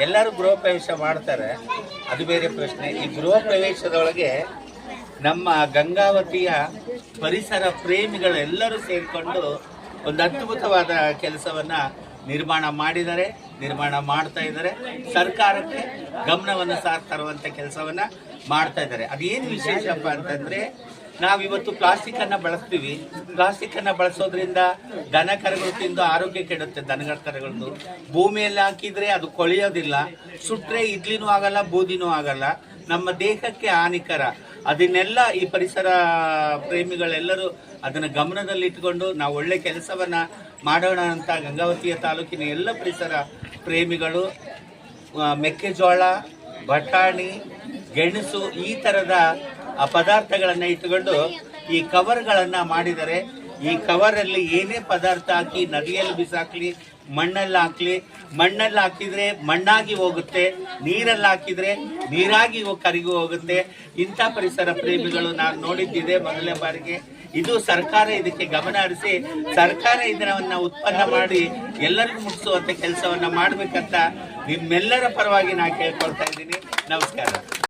ಎಲ್ಲರೂ ಗೃಹ ಪ್ರವೇಶ ಮಾಡ್ತಾರೆ. ಅದು ಬೇರೆ ಪ್ರಶ್ನೆ. ಈ ಗೃಹ ಪ್ರವೇಶದೊಳಗೆ ನಮ್ಮ ಗಂಗಾವತಿಯ ಪರಿಸರ ಪ್ರೇಮಿಗಳೆಲ್ಲರೂ ಸೇರಿಕೊಂಡು ಒಂದು ಅದ್ಭುತವಾದ ಕೆಲಸವನ್ನ ನಿರ್ಮಾಣ ಮಾಡಿದ್ದಾರೆ, ನಿರ್ಮಾಣ ಮಾಡ್ತಾ ಇದ್ದಾರೆ. ಸರ್ಕಾರಕ್ಕೆ ಗಮನವನ್ನು ಸಹ ತರುವಂತ ಕೆಲಸವನ್ನ ಮಾಡ್ತಾ ಇದ್ದಾರೆ. ಅದೇನು ವಿಶೇಷಪ್ಪ ಅಂತಂದ್ರೆ ನಾವಿವತ್ತು ಪ್ಲಾಸ್ಟಿಕ್ ಅನ್ನ ಬಳಸ್ತೀವಿ. ಪ್ಲಾಸ್ಟಿಕ್ ಅನ್ನ ಬಳಸೋದ್ರಿಂದ ದನ ಕರಗಳು ತಿಂದು ಆರೋಗ್ಯ ಕೆಡುತ್ತೆ ದನಗಳ ಕರಗಳದ್ದು ಭೂಮಿಯಲ್ಲಿ ಹಾಕಿದ್ರೆ ಅದು ಕೊಳೆಯೋದಿಲ್ಲ. ಸುಟ್ರೆ ಇಡ್ಲಿನೂ ಆಗಲ್ಲ, ಬೂದಿನೂ ಆಗಲ್ಲ. ನಮ್ಮ ದೇಹಕ್ಕೆ ಹಾನಿಕರ. ಅದನ್ನೆಲ್ಲ ಈ ಪರಿಸರ ಪ್ರೇಮಿಗಳೆಲ್ಲರೂ ಅದನ್ನು ಗಮನದಲ್ಲಿಟ್ಟುಕೊಂಡು ನಾವು ಒಳ್ಳೆ ಕೆಲಸವನ್ನ ಮಾಡೋಣ ಅಂತ ಗಂಗಾವತಿಯ ತಾಲೂಕಿನ ಎಲ್ಲ ಪರಿಸರ ಪ್ರೇಮಿಗಳು ಮೆಕ್ಕೆಜೋಳ, ಬಟಾಣಿ, ಗೆಣಸು ಈ ತರದ ಆ ಪದಾರ್ಥಗಳನ್ನ ಇಟ್ಟುಕೊಂಡು ಈ ಕವರ್ಗಳನ್ನ ಮಾಡಿದರೆ ಈ ಕವರ್ ಅಲ್ಲಿ ಏನೇ ಪದಾರ್ಥ ಹಾಕಿ ನದಿಯಲ್ಲಿ ಬಿಸಾಕ್ಲಿ, ಮಣ್ಣಲ್ಲಿ ಹಾಕ್ಲಿ, ಮಣ್ಣಲ್ಲಿ ಹಾಕಿದ್ರೆ ಮಣ್ಣಾಗಿ ಹೋಗುತ್ತೆ, ನೀರಲ್ಲಿ ಹಾಕಿದ್ರೆ ನೀರಾಗಿ ಕರಗಿ ಹೋಗುತ್ತೆ. ಇಂಥ ಪರಿಸರ ಪ್ರೇಮಿಗಳು ನಾನು ನೋಡಿದ್ದಿದೆ ಮೊದಲನೇ ಬಾರಿಗೆ. ಇದು ಸರ್ಕಾರ ಇದಕ್ಕೆ ಗಮನ ಹರಿಸಿ, ಸರ್ಕಾರ ಇದನ್ನ ಉತ್ಪನ್ನ ಮಾಡಿ ಎಲ್ಲರಿಗೂ ಮುಟ್ಟಿಸುವಂತ ಕೆಲಸವನ್ನ ಮಾಡ್ಬೇಕಂತ ನಿಮ್ಮೆಲ್ಲರ ಪರವಾಗಿ ನಾನು ಕೇಳ್ಕೊಳ್ತಾ ಇದ್ದೀನಿ. ನಮಸ್ಕಾರ.